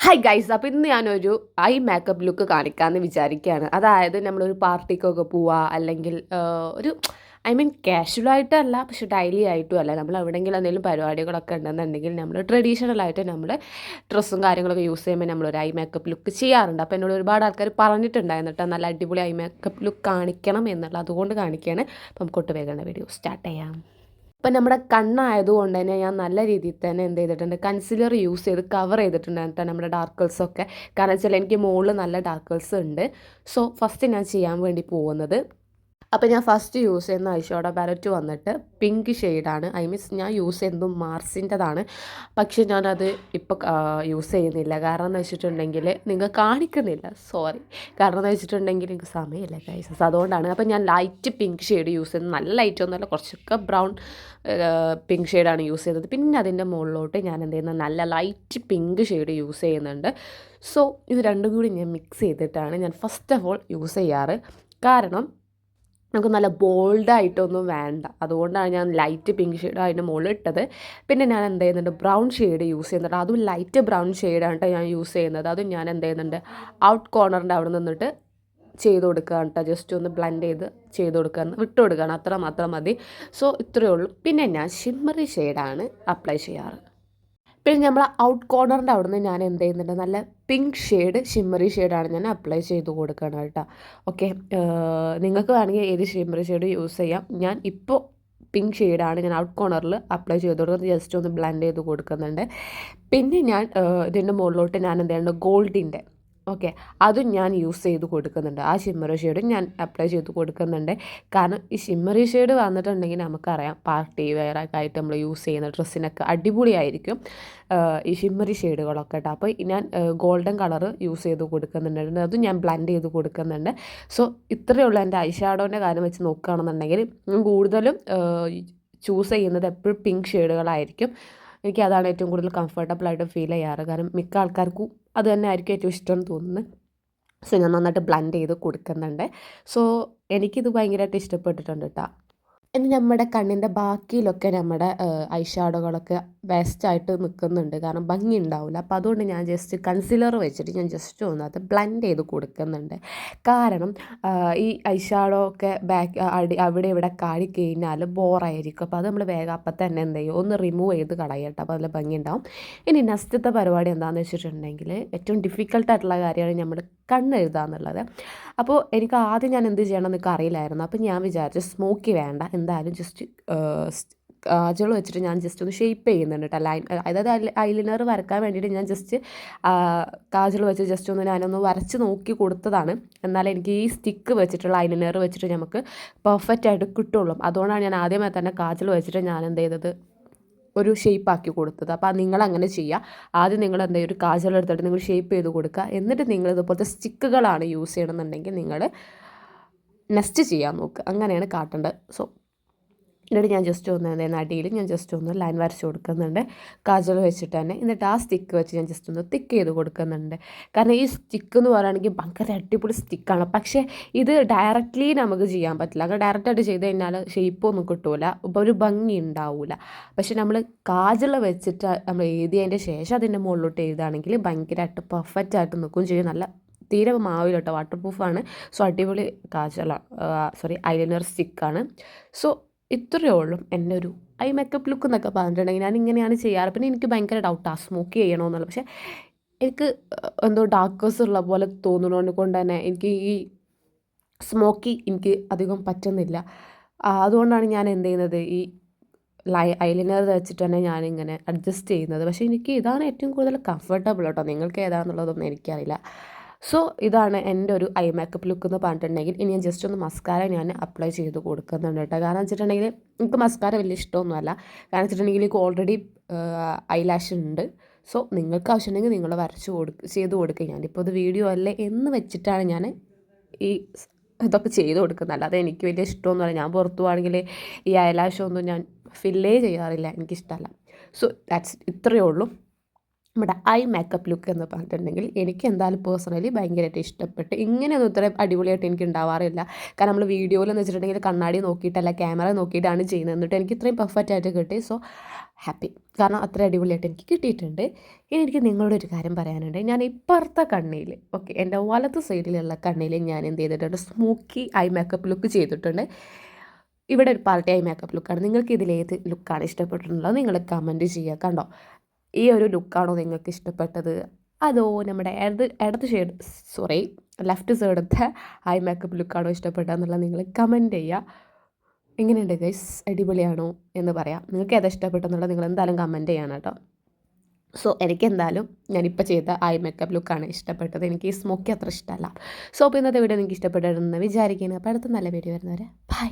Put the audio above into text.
Hi guys അപ്പോൾ ഇന്ന് ഞാനൊരു ഐ മേക്കപ്പ് ലുക്ക് കാണിക്കാമെന്ന് വിചാരിക്കുകയാണ് അതായത് നമ്മളൊരു പാർട്ടിക്കൊക്കെ പോവുക അല്ലെങ്കിൽ ഒരു ഐ മീൻ കാഷ്വലായിട്ടല്ല പക്ഷെ ഡെയിലി ആയിട്ടും അല്ല. നമ്മൾ എവിടെയെങ്കിലും എന്തെങ്കിലും പരിപാടികളൊക്കെ ഉണ്ടെന്നുണ്ടെങ്കിൽ നമ്മൾ ട്രഡീഷണൽ ആയിട്ട് നമ്മൾ ഡ്രസ്സും കാര്യങ്ങളൊക്കെ യൂസ് ചെയ്യുമ്പോൾ നമ്മളൊരു ഐ മേക്കപ്പ് ലുക്ക് ചെയ്യാറുണ്ട്. അപ്പോൾ എന്നോട് ഒരുപാട് ആൾക്കാർ പറഞ്ഞിട്ടുണ്ടായിരുന്നു കേട്ടോ നല്ല അടിപൊളി ഐ മേക്കപ്പ് ലുക്ക് കാണിക്കണം എന്നുള്ള അതുകൊണ്ട് കാണിക്കുകയാണ് അപ്പം നമുക്ക് ഒട്ട് വേഗം വീഡിയോ സ്റ്റാർട്ട് ചെയ്യാം. ഇപ്പം നമ്മുടെ കണ്ണായതുകൊണ്ട് തന്നെ ഞാൻ നല്ല രീതിയിൽ തന്നെ എന്ത് ചെയ്തിട്ടുണ്ട് കൺസിലർ യൂസ് ചെയ്ത് കവർ ചെയ്തിട്ടുണ്ട് കേട്ടോ നമ്മുടെ ഡാർക്കിൾസൊക്കെ കാരണം വെച്ചാൽ എനിക്ക് മുകളിൽ നല്ല ഡാർക്കിൾസ് ഉണ്ട്. സോ ഫസ്റ്റ് ഞാൻ ചെയ്യാൻ വേണ്ടി പോകുന്നത് അപ്പോൾ ഞാൻ ഫസ്റ്റ് യൂസ് ചെയ്യുന്ന ഐഷോഡ പാലറ്റ് വന്നിട്ട് പിങ്ക് ഷെയ്ഡാണ് ഐ മീൻസ് ഞാൻ യൂസ് ചെയ്യുന്നതും മാർസിന്റെതാണ് പക്ഷേ ഞാനത് ഇപ്പോൾ യൂസ് ചെയ്യുന്നില്ല. കാരണം എന്ന് വെച്ചിട്ടുണ്ടെങ്കിൽ നിങ്ങൾ കാണിക്കുന്നില്ല. സോറി കാരണം എന്ന് വെച്ചിട്ടുണ്ടെങ്കിൽ എനിക്ക് സമയമില്ല കൈസസ് അതുകൊണ്ടാണ്. അപ്പോൾ ഞാൻ ലൈറ്റ് പിങ്ക് ഷെയ്ഡ് യൂസ് ചെയ്യുന്നത്. നല്ല ലൈറ്റ് ഒന്നുമല്ല കുറച്ചൊക്കെ ബ്രൗൺ പിങ്ക് ഷെയ്ഡാണ് യൂസ് ചെയ്യുന്നത്. പിന്നെ അതിന്റെ മുകളിലോട്ട് ഞാൻ എന്ത് ചെയ്യുന്നത് നല്ല ലൈറ്റ് പിങ്ക് ഷെയ്ഡ് യൂസ് ചെയ്യുന്നുണ്ട്. സോ ഇത് രണ്ടും കൂടി ഞാൻ മിക്സ് ചെയ്തിട്ടാണ് ഞാൻ ഫസ്റ്റ് ഓഫ് ഓൾ യൂസ് ചെയ്യാറ്. കാരണം നമുക്ക് നല്ല ബോൾഡായിട്ടൊന്നും വേണ്ട. അതുകൊണ്ടാണ് ഞാൻ ലൈറ്റ് പിങ്ക് ഷെയ്ഡ് അതിന്റെ മുകളിൽ ഇട്ടത്. പിന്നെ ഞാൻ എന്ത് ചെയ്യുന്നുണ്ട് ബ്രൗൺ ഷെയ്ഡ് യൂസ് ചെയ്യുന്നുണ്ട്. അതും ലൈറ്റ് ബ്രൗൺ ഷെയ്ഡാണ് കേട്ടോ ഞാൻ യൂസ് ചെയ്യുന്നത്. അതും ഞാൻ എന്ത് ചെയ്യുന്നുണ്ട് ഔട്ട് കോർണറിന്റെ അവിടെ നിന്നിട്ട് ചെയ്ത് കൊടുക്കുകയാണ് കേട്ടോ. ജസ്റ്റ് ഒന്ന് ബ്ലെൻഡ് ചെയ്ത് ചെയ്ത് കൊടുക്കുകയാണ്. വിട്ട് കൊടുക്കുകയാണ്. അത്ര മാത്രം മതി. സോ ഇത്രയേ ഉള്ളൂ. പിന്നെ ഞാൻ ഷിമ്മറി ഷെയ്ഡാണ് അപ്ലൈ ചെയ്യാറ്. പിന്നെ നമ്മൾ ഔട്ട് കോർണറിന്റെ അവിടെ നിന്ന് ഞാൻ എന്ത് ചെയ്യുന്നുണ്ട്? നല്ല പിങ്ക് ഷെയ്ഡ് ഷിമ്മറി ഷെയ്ഡാണ് ഞാൻ അപ്ലൈ ചെയ്ത് കൊടുക്കണം കേട്ടോ. ഓക്കെ നിങ്ങൾക്ക് വേണമെങ്കിൽ ഏത് ഷിമ്മറി ഷെയ്ഡ് യൂസ് ചെയ്യാം. ഞാൻ ഇപ്പോൾ പിങ്ക് ഷെയ്ഡാണ് ഞാൻ ഔട്ട് കോർണറിൽ അപ്ലൈ ചെയ്ത് കൊടുക്കുന്നത്. ജസ്റ്റ് ഒന്ന് ബ്ലെൻഡ് ചെയ്ത് കൊടുക്കുന്നുണ്ട്. പിന്നെ ഞാൻ ഇതിന്റെ മുകളിലോട്ട് ഞാൻ എന്ത് ചെയ്യുന്നുണ്ട്? ഗോൾഡിന്റെ ഓക്കെ. അതും ഞാൻ യൂസ് ചെയ്ത് കൊടുക്കുന്നുണ്ട്. ആ ഷിമ്മറി ഷെയ്ഡും ഞാൻ അപ്ലൈ ചെയ്ത് കൊടുക്കുന്നുണ്ട്. കാരണം ഈ ഷിമ്മറി ഷെയ്ഡ് വന്നിട്ടുണ്ടെങ്കിൽ നമുക്കറിയാം പാർട്ടി വെയറൊക്കെ ആയിട്ട് നമ്മൾ യൂസ് ചെയ്യുന്ന ഡ്രസ്സിനൊക്കെ അടിപൊളിയായിരിക്കും ഈ ഷിമ്മറി ഷെയ്ഡുകളൊക്കെ കേട്ടോ. അപ്പോൾ ഞാൻ ഗോൾഡൻ കളർ യൂസ് ചെയ്ത് കൊടുക്കുന്നുണ്ട്. അതും ഞാൻ ബ്ലെൻഡ് ചെയ്ത് കൊടുക്കുന്നുണ്ട്. സോ ഇത്രയേ ഉള്ളൂ എന്റെ ഐ ഷാഡോന്റെ കാര്യം വെച്ച് നോക്കുകയാണെന്നുണ്ടെങ്കിൽ ഞാൻ കൂടുതലും ചൂസ് ചെയ്യുന്നത് എപ്പോഴും പിങ്ക് ഷെയ്ഡുകളായിരിക്കും. എനിക്ക് അതാണ് ഏറ്റവും കൂടുതൽ കംഫർട്ടബിൾ ആയിട്ട് ഫീൽ ചെയ്യാറ്. കാരണം മിക്ക ആൾക്കാർക്കും അത് തന്നെ ആയിരിക്കും ഏറ്റവും ഇഷ്ടം തോന്നുന്നു സോ ഞാൻ നന്നായിട്ട് ബ്ലെൻഡ് ചെയ്ത് കൊടുക്കുന്നുണ്ട്. സോ എനിക്കിത് ഭയങ്കരമായിട്ട് ഇഷ്ടപ്പെട്ടിട്ടുണ്ട് കേട്ടോ ഇനി നമ്മുടെ കണ്ണിന്റെ ബാക്കിയിലൊക്കെ നമ്മുടെ ഐ ഷാഡോകളൊക്കെ വേസ്റ്റായിട്ട് നിൽക്കുന്നുണ്ട് കാരണം ഭംഗി ഉണ്ടാവില്ല അപ്പോൾ അതുകൊണ്ട് ഞാൻ ജസ്റ്റ് കൺസിലർ വെച്ചിട്ട് ഞാൻ ജസ്റ്റ് ഒന്ന് അത് ബ്ലെൻഡ് ചെയ്ത് കൊടുക്കുന്നുണ്ട്. കാരണം ഈ ഐഷാഡോ ഒക്കെ ബാക്ക് അടി അവിടെ ഇവിടെ കാടി കഴിഞ്ഞാൽ ബോറായിരിക്കും അപ്പോൾ അത് നമ്മൾ വേഗം അപ്പം തന്നെ എന്ത് ചെയ്യും? ഒന്ന് റിമൂവ് ചെയ്ത് കളയട്ടെ അപ്പോൾ അതിൽ ഭംഗി ഉണ്ടാവും ഇനി നെക്സ്റ്റത്തെ പരിപാടി എന്താണെന്ന് വെച്ചിട്ടുണ്ടെങ്കിൽ ഏറ്റവും ഡിഫിക്കൽട്ടായിട്ടുള്ള കാര്യമാണ് നമ്മൾ കണ്ണെഴുതുക എന്നുള്ളത്. അപ്പോൾ എനിക്ക് ആദ്യം ഞാൻ എന്ത് ചെയ്യണം എന്നൊക്കെ അറിയില്ലായിരുന്നു. അപ്പോൾ ഞാൻ വിചാരിച്ചു സ്മോക്കി വേണ്ട. എന്തായാലും ജസ്റ്റ് കാജൾ വെച്ചിട്ട് ഞാൻ ജസ്റ്റ് ഒന്ന് ഷേപ്പ് ചെയ്യുന്നുണ്ട് കേട്ടോ ലൈൻ അതായത് ഐലിനർ വരക്കാൻ വേണ്ടിയിട്ട് ഞാൻ ജസ്റ്റ് കാജൾ വെച്ച് ജസ്റ്റ് ഒന്ന് ഞാനൊന്ന് വരച്ച് നോക്കി കൊടുത്തതാണ്. എന്നാൽ എനിക്ക് ഈ സ്റ്റിക്ക് വെച്ചിട്ടുള്ള ഐലിനർ വെച്ചിട്ട് നമുക്ക് പെർഫെക്റ്റ് ആയിട്ട് കിട്ടുള്ളൂ. അതുകൊണ്ടാണ് ഞാൻ ആദ്യമേ തന്നെ കാജൽ വെച്ചിട്ട് ഞാൻ എന്ത് ചെയ്തത്? ഒരു ഷേപ്പ് ആക്കി കൊടുത്തത്. അപ്പോൾ നിങ്ങൾ അങ്ങനെ ചെയ്യുക ആദ്യം നിങ്ങൾ എന്താ ഒരു കാജൽ എടുത്തിട്ട് നിങ്ങൾ ഷേപ്പ് ചെയ്ത് കൊടുക്കുക. എന്നിട്ട് നിങ്ങൾ ഇതുപോലത്തെ സ്റ്റിക്കുകളാണ് യൂസ് ചെയ്യണമെന്നുണ്ടെങ്കിൽ നിങ്ങൾ നെസ്റ്റ് ചെയ്യാൻ നോക്കുക അങ്ങനെയാണ് കാട്ടേണ്ടത്. സോ എന്നിട്ട് ഞാൻ ജസ്റ്റ് ഒന്ന് എന്താ അടിയിൽ ഞാൻ ജസ്റ്റ് ഒന്ന് ലൈൻ വരച്ച് കൊടുക്കുന്നുണ്ട്. കാജൽ വെച്ചിട്ട് തന്നെ. എന്നിട്ട് ആ സ്റ്റിക്ക് വെച്ച് ഞാൻ ജസ്റ്റ് ഒന്ന് തിക്ക് ചെയ്ത് കൊടുക്കുന്നുണ്ട്. കാരണം ഈ സ്റ്റിക്ക് എന്ന് പറയുകയാണെങ്കിൽ ഭയങ്കര അടിപൊളി സ്റ്റിക്കാണ് പക്ഷേ ഇത് ഡയറക്റ്റ്ലി നമുക്ക് ചെയ്യാൻ പറ്റില്ല. അങ്ങനെ ഡയറക്റ്റായിട്ട് ചെയ്ത് കഴിഞ്ഞാൽ ഷേപ്പൊന്നും കിട്ടൂല. ഇപ്പോൾ ഒരു ഭംഗി ഉണ്ടാവില്ല പക്ഷെ നമ്മൾ കാജൽ വെച്ചിട്ട് നമ്മൾ എഴുതിയതിന്റെ ശേഷം അതിന്റെ മുകളിലോട്ട് എഴുതുകയാണെങ്കിൽ ഭയങ്കരമായിട്ട് പെർഫെക്റ്റ് ആയിട്ട് നിൽക്കും ചെയ്യും. നല്ല തീരെ മാവില്ല കേട്ടോ വാട്ടർ പ്രൂഫാണ് സോ അടിപൊളി കാജലാണ് സോറി ഐലൈനർ സ്റ്റിക്കാണ് സോ ഇത്രയേ ഉള്ളൂ എന്റെ ഒരു ഐ മേക്കപ്പ് ലുക്ക് എന്നൊക്കെ പറഞ്ഞിട്ടുണ്ടെങ്കിൽ ഞാൻ ഇങ്ങനെയാണ് ചെയ്യാറ്. പിന്നെ എനിക്ക് ഭയങ്കര ഡൗട്ടാണ് സ്മോക്ക് ചെയ്യണമെന്നുള്ളത് പക്ഷേ എനിക്ക് എന്തോ ഡാർക്കേഴ്സ് ഉള്ള പോലെ തോന്നുന്നതുകൊണ്ട് കൊണ്ട് തന്നെ എനിക്ക് ഈ സ്മോക്കി എനിക്ക് അധികം പറ്റുന്നില്ല. അതുകൊണ്ടാണ് ഞാൻ എന്ത് ചെയ്യുന്നത്? ഈ ലൈ ഐലൈനർ വെച്ചിട്ട് തന്നെ ഞാനിങ്ങനെ അഡ്ജസ്റ്റ് ചെയ്യുന്നത്. പക്ഷേ എനിക്ക് ഇതാണ് ഏറ്റവും കൂടുതൽ കംഫർട്ടബിൾ കേട്ടോ. നിങ്ങൾക്ക് ഏതാണെന്നുള്ളതൊന്നും എനിക്കറിയില്ല. സോ ഇതാണ് എന്റെ ഒരു ഐ മേക്കപ്പ് ലുക്ക് എന്ന് പറഞ്ഞിട്ടുണ്ടെങ്കിൽ ഇനി ഞാൻ ജസ്റ്റ് ഒന്ന് മസ്കാര ഞാൻ അപ്ലൈ ചെയ്ത് കൊടുക്കുന്നുണ്ട് കേട്ടോ. കാരണം വെച്ചിട്ടുണ്ടെങ്കിൽ എനിക്ക് മസ്കാര വലിയ ഇഷ്ടമൊന്നുമല്ല. കാരണം വെച്ചിട്ടുണ്ടെങ്കിൽ എനിക്ക് ഓൾറെഡി ഐ ലാഷ് ഉണ്ട്. സോ നിങ്ങൾക്ക് ആവശ്യമുണ്ടെങ്കിൽ നിങ്ങൾ വരച്ച് കൊടുക്കുക ചെയ്ത് കൊടുക്കുക ഞാനിപ്പോൾ ഇത് വീഡിയോ അല്ലേ എന്ന് വെച്ചിട്ടാണ് ഞാൻ ഈ ഇതൊക്കെ ചെയ്ത് കൊടുക്കുന്നത്. അല്ലാതെ എനിക്ക് വലിയ ഇഷ്ടമൊന്നുമല്ല. ഞാൻ പുറത്തു പോവാണെങ്കിൽ ഈ ഒന്നും ഞാൻ ഫില്ലേ ചെയ്യാറില്ല. എനിക്കിഷ്ടമല്ല. സോ ദാറ്റ്സ് ഇത്രയേ ഉള്ളൂ. നമ്മുടെ ഐ മേക്കപ്പ് ലുക്ക് എന്ന് പറഞ്ഞിട്ടുണ്ടെങ്കിൽ എനിക്ക് എന്തായാലും പേഴ്സണലി ഭയങ്കരമായിട്ട് ഇഷ്ടപ്പെട്ട് ഇങ്ങനെയൊന്നും ഇത്ര അടിപൊളിയായിട്ട് എനിക്ക് ഉണ്ടാവാറില്ല. കാരണം നമ്മൾ വീഡിയോയിൽ എന്ന് വെച്ചിട്ടുണ്ടെങ്കിൽ കണ്ണാടി നോക്കിയിട്ടല്ല ക്യാമറ നോക്കിയിട്ടാണ് ചെയ്യുന്നത്. എന്നിട്ട് എനിക്ക് ഇത്രയും പെർഫെക്റ്റ് ആയിട്ട് കിട്ടി. സോ ഹാപ്പി കാരണം അത്ര അടിപൊളിയായിട്ട് എനിക്ക് കിട്ടിയിട്ടുണ്ട്. ഇനി എനിക്ക് നിങ്ങളോട് ഒരു കാര്യം പറയാനുണ്ട്. ഞാൻ ഇപ്പുറത്തെ കണ്ണിയിൽ ഓക്കെ എന്റെ വലത്ത് സൈഡിലുള്ള കണ്ണിയിൽ ഞാൻ എന്ത് ചെയ്തിട്ടുണ്ട്? സ്മോക്കി ഐ മേക്കപ്പ് ലുക്ക് ചെയ്തിട്ടുണ്ട്. ഇവിടെ ഒരു പാർട്ടി ഐ മേക്കപ്പ് ലുക്കാണ് നിങ്ങൾക്ക് ഇതിലേത് ലുക്കാണ് ഇഷ്ടപ്പെട്ടിട്ടുള്ളത്? നിങ്ങൾ കമന്റ് ചെയ്യുക കണ്ടോ? ഈ ഒരു ലുക്കാണോ നിങ്ങൾക്ക് ഇഷ്ടപ്പെട്ടത്? അതോ നമ്മുടെ ഇടത് ഇടത് ഷെയ്ഡ് സോറി ലെഫ്റ്റ് സൈഡത്തെ ഐ മേക്കപ്പ് ലുക്കാണോ ഇഷ്ടപ്പെട്ടതെന്നുള്ളത് നിങ്ങൾ കമന്റ് ചെയ്യുക. എങ്ങനെയുണ്ട് ഗൈസ് അടിപൊളിയാണോ എന്ന് പറയാം. നിങ്ങൾക്ക് ഏതാ ഇഷ്ടപ്പെട്ടെന്നുള്ളത് നിങ്ങൾ എന്തായാലും കമന്റ് ചെയ്യണം കേട്ടോ. സോ എനിക്ക് എന്തായാലും ഞാനിപ്പോൾ ചെയ്ത ഐ മേക്കപ്പ് ലുക്കാണ് ഇഷ്ടപ്പെട്ടത്. എനിക്ക് ഈ സ്മോക്കി അത്ര ഇഷ്ടമല്ല. സോ അപ്പോൾ ഇന്നത്തെ വീഡിയോ നിങ്ങൾക്ക് ഇഷ്ടപ്പെട്ടിരുന്നു വിചാരിക്കുന്നു. അപ്പോൾ അടുത്ത നല്ല വീഡിയോ വരുന്നവരെ ബൈ